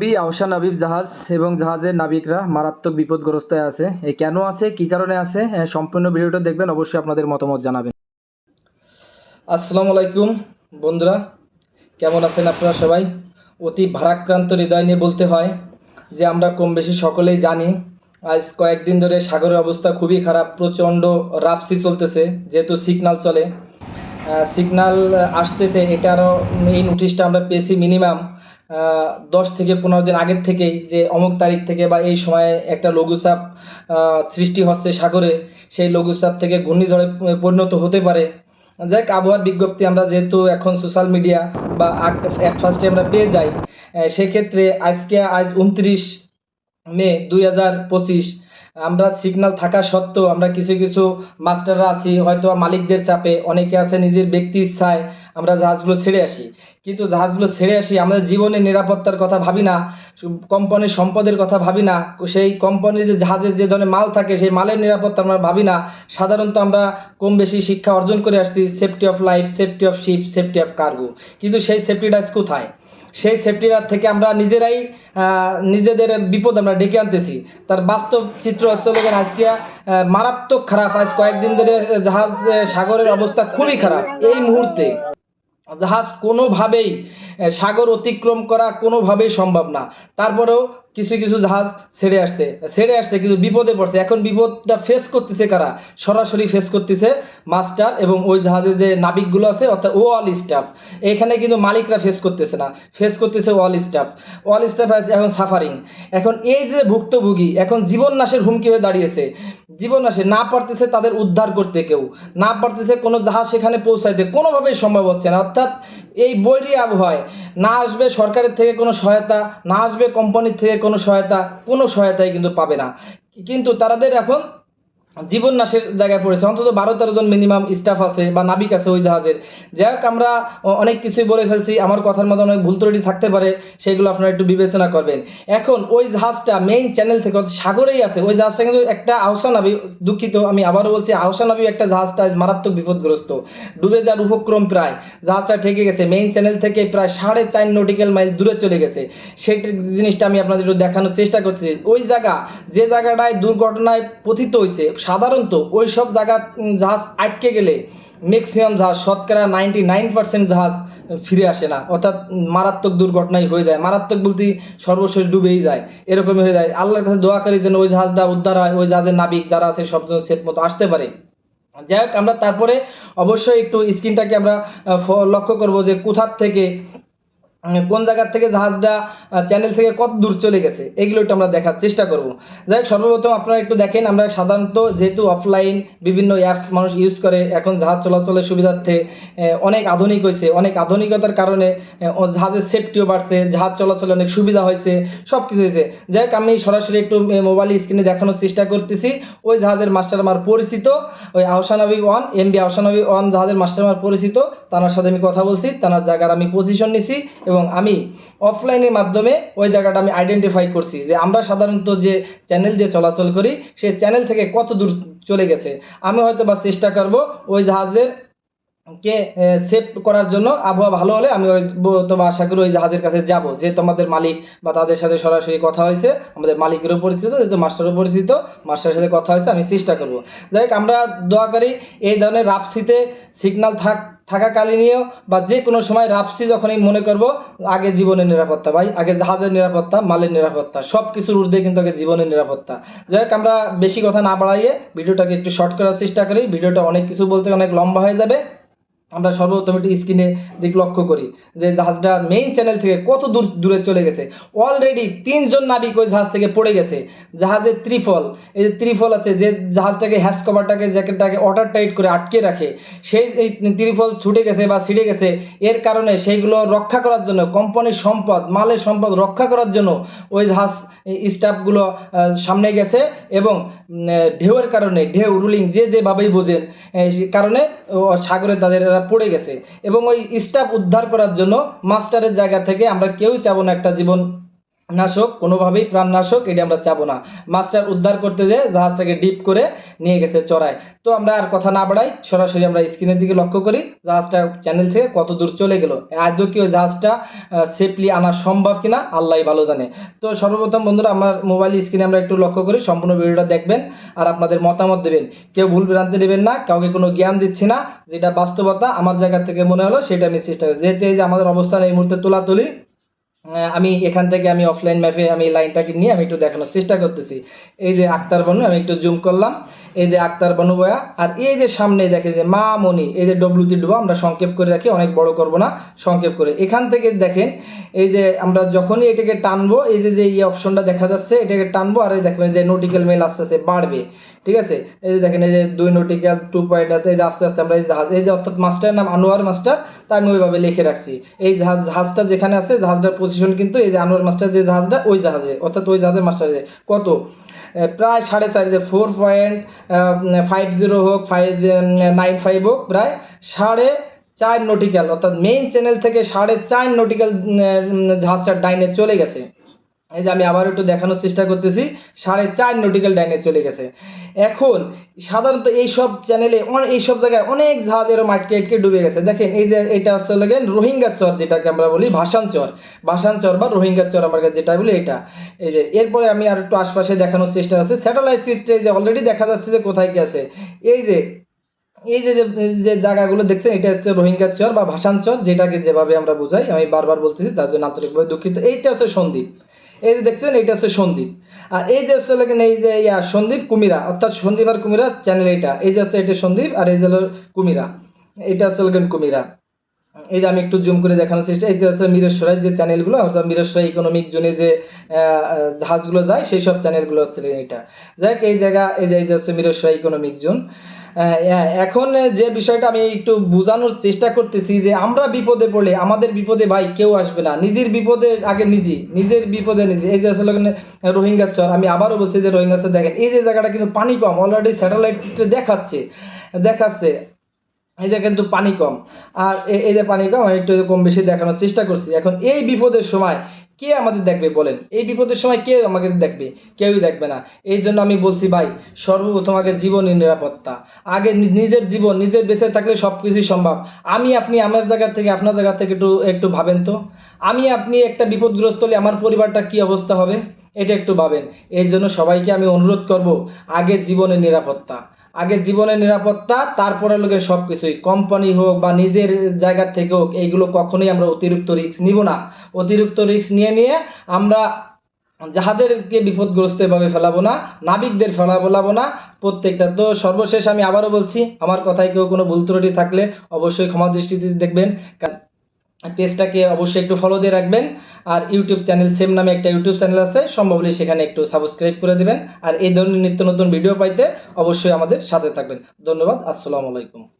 B Ahsan Aviv জাহাজ এবং জাহাজের নাবিকরা মারাত্মক বিপদগ্রস্ত আছে। এ কেন আছে? কি কারণে আছে? সম্পূর্ণ ভিডিওটা দেখবেন, অবশ্যই আপনাদের মতামত জানাবেন। আসসালামু আলাইকুম বন্ধুরা, কেমন আছেন আপনারা সবাই? অতি ভারাক্রান্ত হৃদয় নিয়ে বলতে হয় যে আমরা কম বেশি সকলেই জানি, আজ কয়েকদিন ধরে সাগরের অবস্থা খুবই খারাপ, প্রচণ্ড রাফসি চলতেছে, যেহেতু সিগনাল চলে। সিগনাল আসতেছে, এটারও এই নোটিশটা আমরা পেয়েছি মিনিমাম দশ থেকে পনেরো দিন আগের থেকেই যে অমুক তারিখ থেকে বা এই সময়ে একটা লঘুচাপ সৃষ্টি হচ্ছে সাগরে সেই লঘুচাপ থেকে ঘূর্ণিঝড়ে পরিণত হতে পারে। যাই হোক, আবহাওয়ার বিজ্ঞপ্তি আমরা যেহেতু এখন সোশ্যাল মিডিয়া বা অ্যাট ফার্স্টে আমরা পেয়ে যাই সেক্ষেত্রে আজকে আজ উনত্রিশ মে দুই হাজার পঁচিশ আমরা সিগন্যাল থাকা সত্ত্বেও আমরা কিছু কিছু মাস্টাররা আছি হয়তো মালিকদের চাপে অনেকে আছে নিজের ব্যক্তি ইচ্ছায় আমরা জাহাজগুলো ছেড়ে আসি। কিন্তু জাহাজগুলো ছেড়ে আসি, আমাদের জীবনের নিরাপত্তার কথা ভাবি না, কোম্পানির সম্পদের কথা ভাবি না, সেই কোম্পানির যে জাহাজের যে ধরনের মাল থাকে, সেই মালের নিরাপত্তা আমরা ভাবি না। সাধারণত আমরা কম বেশি শিক্ষা অর্জন করে আসছি safety of life safety of ship safety of cargo কিন্তু সেই সেফটিটা আজ কোথায়? সেই সেফটিটার থেকে আমরা নিজেরাই নিজেদের বিপদ আমরা ডেকে আনতেছি। তার বাস্তব চিত্র হচ্ছে লোকের আজকে মারাত্মক খারাপ। আজ কয়েকদিন ধরে জাহাজ, সাগরের অবস্থা খুবই খারাপ। এই মুহূর্তে জাহাজ কোনোভাবেই সাগর অতিক্রম করা কোনোভাবেই সম্ভব না। তারপরেও কিছু কিছু জাহাজ ছেড়ে আসছে। ছেড়ে আসছে কিন্তু বিপদে পড়ছে। এখন বিপদটা ফেস করতেছে কারা? সরাসরি ফেস করতেছে মাস্টার এবং ওই জাহাজে যে নাবিকগুলো আছে, অর্থাৎ ও অল স্টাফ এখানে কিন্তু মালিকরা ফেস করতেছে না। ফেস করতেছে ওয়াল স্টাফ অল স্টাফ আছে এখন সাফারিং এখন এই যে ভুক্তভোগী, এখন জীবন নাশের হুমকি হয়ে দাঁড়িয়েছে। জীবন নাশে না পারতেছে তাদের উদ্ধার করতে কেউ। না পারতেছে কোনো জাহাজ সেখানে পৌঁছাইতে। কোনোভাবেই সম্ভব হচ্ছে না। অর্থাৎ এই বৈরী আবহাওয়ায়। না আসবে সরকারের থেকে কোনো সহায়তা, না আসবে কোম্পানির থেকে কোনো সহায়তা, কোনো সহায়তাই কিন্তু পাবে না। কিন্তু তাদের এখন জীবন নাশের জায়গায় পড়েছে। অন্তত বারো তেরো জন মিনিমাম স্টাফ আছে বা নাবিক আছে ওই জাহাজের। যাই হোক, আমরা অনেক কিছুই বলে ফেলছি। আমার কথার মধ্যে অনেক ভুল ত্রুটি থাকতে পারে, সেগুলো আপনারা একটু বিবেচনা করবেন। এখন ওই জাহাজটা মেইন চ্যানেল থেকে সাগরেই আছে। ওই জাহাজটা কিন্তু একটা আহসা নাবি, দুঃখিত, আমি আবারও বলছি আহসা নাবি একটা জাহাজটা মারাত্মক বিপদগ্রস্ত। ডুবে যাওয়ার উপক্রম প্রায়। জাহাজটা ঠেকে গেছে। মেইন চ্যানেল থেকে প্রায় সাড়ে চার নটিক্যাল মাইল দূরে চলে গেছে। সেই জিনিসটা আমি আপনাদের একটু দেখানোর চেষ্টা করছি। ওই জায়গা, যে জায়গাটায় দুর্ঘটনায় পতিত হয়েছে সাধারণত ওই সব জায়গা জাহাজ আটকে গেলে ম্যাক্সিমাম জাহাজ শতকরা নাইনটি নাইন পার্সেন্ট জাহাজ ফিরে আসে না। অর্থাৎ মারাত্মক দুর্ঘটনাই হয়ে যায়। মারাত্মক বলতে সর্বশেষ ডুবেই যায়। এরকমই হয়ে যায়। আল্লাহর কাছে দোয়া করি যেন ওই জাহাজটা উদ্ধার হয়, ওই জাহাজের নাবিক যারা আছে সব সেফ মতো আসতে পারে। যাই হোক, আমরা তারপরে অবশ্যই একটু স্ক্রিনটাকে আমরা লক্ষ্য করব যে কোথার থেকে কোন জায়গার থেকে জাহাজটা চ্যানেল থেকে কত দূর চলে গেছে, এগুলো একটু আমরা দেখার চেষ্টা করব। যাই হোক, সর্বপ্রথম আপনারা একটু দেখেন, আমরা সাধারণত যেহেতু অফলাইন বিভিন্ন অ্যাপস মানুষ ইউজ করে, এখন জাহাজ চলাচলের সুবিধার্থে অনেক আধুনিক হয়েছে। অনেক আধুনিকতার কারণে জাহাজের সেফটিও বাড়ছে, জাহাজ চলাচলে অনেক সুবিধা হয়েছে সব কিছু হয়েছে। যাই হোক, আমি সরাসরি একটু মোবাইল স্ক্রিনে দেখানোর চেষ্টা করতেছি। ওই জাহাজের মাস্টার আমার পরিচিত, ওই আহসানবী ওয়ান এম বি আহসানবী ওয়ান জাহাজের মাস্টার আমার পরিচিত, তার সাথে আমি কথা বলছি, তার জায়গার আমি পজিশন নিছি এবং আমি অফলাইনের মাধ্যমে ওই জায়গাটা আমি আইডেন্টিফাই করছি যে আমরা সাধারণত যে চ্যানেল দিয়ে চলাচল করি, সেই চ্যানেল থেকে কত দূর চলে গেছে। আমি হয়তো বা চেষ্টা করব ওই জাহাজের কে সেভ করার জন্য আবহাওয়া ভালো হলে আমি ওই ব- তো বা আশা করি ওই জাহাজের কাছে যাব। যে তোমাদের মালিক বা তাদের সাথে সরাসরি কথা হয়েছে, আমাদের মালিকেরও পরিচিত, যেহেতু মাস্টারও পরিচিত, মাস্টারের সাথে কথা হয়েছে, আমি চেষ্টা করব। যাই হোক, আমরা দোয়া করি এই ধরনের রাফসিতে সিগন্যাল থাক থাকাকালীনও বা যে কোনো সময় রাফসি যখনই মনে করব, আগে জীবনের নিরাপত্তা ভাই, আগে জাহাজের নিরাপত্তা, মালের নিরাপত্তা সব কিছুর ঊর্ধ্বে কিন্তু আগে জীবনের নিরাপত্তা। যাই হোক, আমরা বেশি কথা না বাড়াইয়ে ভিডিওটাকে একটু শর্ট করার চেষ্টা করি। ভিডিওটা অনেক কিছু বলতে অনেক লম্বা হয়ে যাবে। আমরা সর্বপ্রথম একটু স্ক্রিনে দিক লক্ষ্য করি যে জাহাজটা মেইন চ্যানেল থেকে কত দূর, দূরে চলে গেছে। অলরেডি তিনজন নাবিক ওই জাহাজ থেকে পড়ে গেছে। জাহাজের ত্রিফল, এই যে ত্রিফল আছে, যে জাহাজটাকে হ্যাশ কভারটাকে জ্যাকেটটাকে ওয়াটার টাইট করে আটকে রাখে, সেই এই ত্রিফল ছুটে গেছে বা ছিঁড়ে গেছে, এর কারণে সেইগুলো রক্ষা করার জন্য কোম্পানির সম্পদ, মালের সম্পদ রক্ষা করার জন্য ওই জাহাজ স্টাফগুলো সামনে গেছে এবং ঢেউয়ের কারণে, ঢেউ, রুলিং, যে যেভাবেই বোঝেন কারণে সাগরের সাগরে তাদের পড়ে গেছে। এবং ওই স্টাফ উদ্ধার করার জন্য মাস্টারের জায়গা থেকে আমরা কেউ চাবো না একটা জীবন নাশক কোনোভাবেই প্রাণনাশক, এটি আমরা চাবো না। মাছটার উদ্ধার করতে যেয়ে জাহাজটাকে ডিপ করে নিয়ে গেছে চড়ায়। তো আমরা আর কথা না বাড়াই, সরাসরি আমরা স্ক্রিনের দিকে লক্ষ্য করি, জাহাজটা চ্যানেল থেকে কত দূর চলে গেল। আদৌ কি ওই জাহাজটা সেফলি আনা সম্ভব কিনা আল্লাহ ভালো জানে। তো সর্বপ্রথম বন্ধুরা, আমার মোবাইল স্ক্রিনে আমরা একটু লক্ষ্য করি, সম্পূর্ণ ভিডিওটা দেখবেন আর আপনাদের মতামত দেবেন। কেউ ভুল ভ্রান্তি দেবেন না, কাউকে কোনো জ্ঞান দিচ্ছি না, যেটা বাস্তবতা আমার জায়গা থেকে মনে হলো, সেটা আমি চেষ্টা করি। যেহেতু এই যে আমাদের অবস্থান এই মুহূর্তে তোলাতুলি আমি এখান থেকে আমি অফলাইন ম্যাপে আমি লাইনটাকে নিয়ে আমি একটু দেখানোর চেষ্টা করতেছি। এই যে আক্তার বন্ধু আমি একটু জুম করলাম। এই যে আক্তার বানু বয়া আর এই যে সামনে দেখে যে মা মনি এই যে ডব্লিউটি ডুবো আমরা সংক্ষেপ করে রাখি অনেক বড় করব না সংক্ষেপ করে এখান থেকে দেখেন এই যে আমরা যখনই এটাকে টানবো এই যে যে এই অপশনটা দেখা যাচ্ছে এটাকে টানবো আর এই দেখবেন যে নোটিক্যাল মেল আস্তে আস্তে বাড়বে ঠিক আছে এই যে দেখেন এই যে দুই নোটিক্যাল টু পয়েন্ট এই যে আস্তে আস্তে আমরা এই জাহাজ এই যে অর্থাৎ মাস্টারের নাম আনোয়ার মাস্টার তা আমি ওইভাবে লিখে রাখছি এই জাহাজ জাহাজটা যেখানে আছে জাহাজটার পজিশন কিন্তু এই যে আনোয়ার মাস্টার যে জাহাজটা ওই জাহাজে অর্থাৎ ওই জাহাজের মাস্টার কত প্রায় সাড়ে চার ফোর পয়েন্ট ফাইভ জিরো হোক ফাইভ নাইন ফাইভ হোক, প্রায় সাড়ে চার নটিক্যাল অর্থাৎ মেইন চ্যানেল থেকে সাড়ে চার নটিক্যাল জাহাজটার ডাইনে চলে গেছে। এই যে আমি আবার একটু দেখানোর চেষ্টা করতেছি, সাড়ে চার নটিক্যাল ডাইনে চলে গেছে। এখন, সাধারণত এই সব চ্যানেলে অনেক এই সব জায়গায় অনেক জাহাজেরও মাটকে আটকে আটকে ডুবে গেছে। দেখেন, এই যে এটা হচ্ছে লাগেন রোহিঙ্গা চর যেটাকে আমরা বলি ভাসান চর। ভাসান চর বা রোহিঙ্গা চর আমার কাছে যেটা বলি এটা। এই যে, এরপরে আমি আর একটু আশপাশে দেখানোর চেষ্টা করছি। স্যাটেলাইট চিত্রে যে অলরেডি দেখা যাচ্ছে যে কোথায় আছে। এই যে এই যে, যে- যে জায়গাগুলো দেখছেন, এটা হচ্ছে রোহিঙ্গা চর বা ভাসান চর, যেটাকে যেভাবে আমরা বুঝাই, আমি বারবার বলতেছি, তার জন্য আন্তরিকভাবে দুঃখিত। এইটা হচ্ছে সন্দ্বীপ এই যে দেখছেন এটা হচ্ছে সন্দীপ। আর এই যে হচ্ছে লাগেন এই যে ইয়া সন্দ্বীপ কুমিরা, অর্থাৎ সন্দীপ আর কুমিরা চ্যানেল এটা এই যে হচ্ছে এটা সন্দীপ আর এই যে হলো কুমিরা। এটা হচ্ছে লাগেন কুমিরা। এই যে আমি একটু জুম করে দেখানোর চেষ্টা, এই যে হচ্ছে মিরেশ্বরের যে চ্যানেলগুলো অর্থাৎ মিরেশ্বর ইকোনমিক জোনে যে জাহাজগুলো যায়, সেই সব চ্যানেলগুলো হচ্ছে এটা যাই এই জায়গা, এই যে হচ্ছে মিরেশ্বর ইকোনমিক জোন এখন যে বিষয়টা আমি একটু বোঝানোর চেষ্টা করতেছি যে আমরা বিপদে পড়লে আমাদের বিপদে ভাই কেউ আসবে না। নিজের বিপদে, আগে নিজে, নিজের বিপদে নিজে। এই যে আসলে রোহিঙ্গা চর, আমি আবারও বলছি যে রোহিঙ্গা চর, দেখেন, এই যে জায়গাটা কিন্তু পানি কম অলরেডি স্যাটেলাইট চিত্রে দেখাচ্ছে দেখাচ্ছে, এই যে কিন্তু পানি কম। আর এই যে পানি কম একটু কম বেশি দেখানোর চেষ্টা করছি। এখন এই বিপদের সময় কে আমাদের দেখবে বলেন? এই বিপদের সময় কে আমাকে দেখবে? কেউই দেখবে না। এই জন্য আমি বলছি, ভাই, সর্বপ্রথম আগে জীবনের নিরাপত্তা। আগে নিজের জীবন, নিজের বেঁচে থাকলে সব কিছুই সম্ভব। আমি, আপনি আমার জায়গা থেকে, আপনার জায়গা থেকে একটু একটু ভাবেন তো। আমি, আপনি একটা বিপদগ্রস্ত হলে আমার পরিবারটা কি অবস্থা হবে? এটা একটু ভাবেন। এর জন্য সবাইকে আমি অনুরোধ করব, আগে জীবনের নিরাপত্তা। আগে জীবনের নিরাপত্তা, তারপরে লোকের সব কিছুই কোম্পানি হোক বা নিজের জায়গা থেকে হোক, এইগুলো কখনোই আমরা অতিরিক্ত রিস্ক নিব না। অতিরিক্ত রিস্ক নিয়ে নিয়ে আমরা যাহাদেরকে বিপদগ্রস্ত এভাবে ফেলাবো না, নাবিকদের ফেলাবো না। প্রত্যেকটা তো সর্বশেষ আমি আবারও বলছি, আমার কথায় কেউ কোনো ভুল ত্রুটি থাকলে অবশ্যই ক্ষমা দৃষ্টিতে দেখবেন। পেজটাকে অবশ্যই একটু ফলো দিয়ে রাখবেন। আর ইউটিউব চ্যানেল সেম নামে একটা ইউটিউব চ্যানেল আছে সম্ভব হলে সেখানে একটু সাবস্ক্রাইব করে দেবেন। আর এই ধরনের নিত্য নতুন ভিডিও পাইতে অবশ্যই আমাদের সাথে থাকবেন। ধন্যবাদ, আসসালামু আলাইকুম।